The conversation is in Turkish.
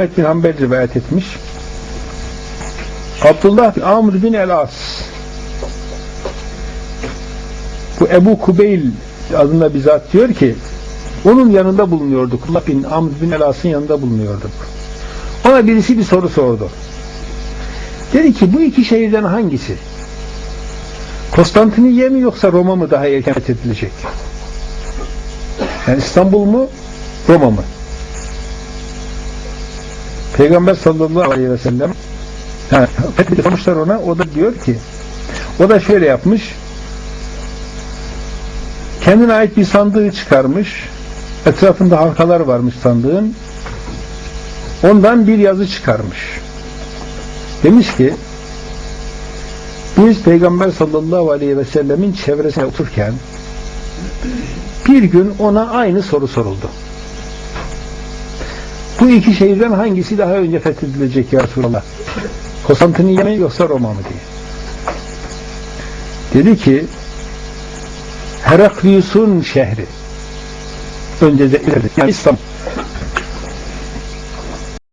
Ahmet bin Hanbel rivayet etmiş. Abdullah bin Amr bin El-As bu Ebu Kubeyl adında bir zat diyor ki onun yanında bulunuyorduk. Allah bin Amr bin El-As'ın yanında bulunuyorduk. Ona birisi bir soru sordu. Dedi ki bu iki şehirden hangisi? Konstantiniye mi yoksa Roma mı daha erken fethedilecek? Yani İstanbul mu Roma mı? Peygamber sallallahu aleyhi ve sellem ha, sormuşlar ona o da diyor ki o da şöyle yapmış kendine ait bir sandığı çıkarmış etrafında halkalar varmış sandığın ondan bir yazı çıkarmış demiş ki biz Peygamber sallallahu aleyhi ve sellemin çevresine otururken bir gün ona aynı soru soruldu. Bu iki şehirden hangisi daha önce fethedilecek ya Resulallah? Konstantiniye mi yoksa Roma mı diye. Dedi ki Heraklius'un şehri önce de yani İstanbul.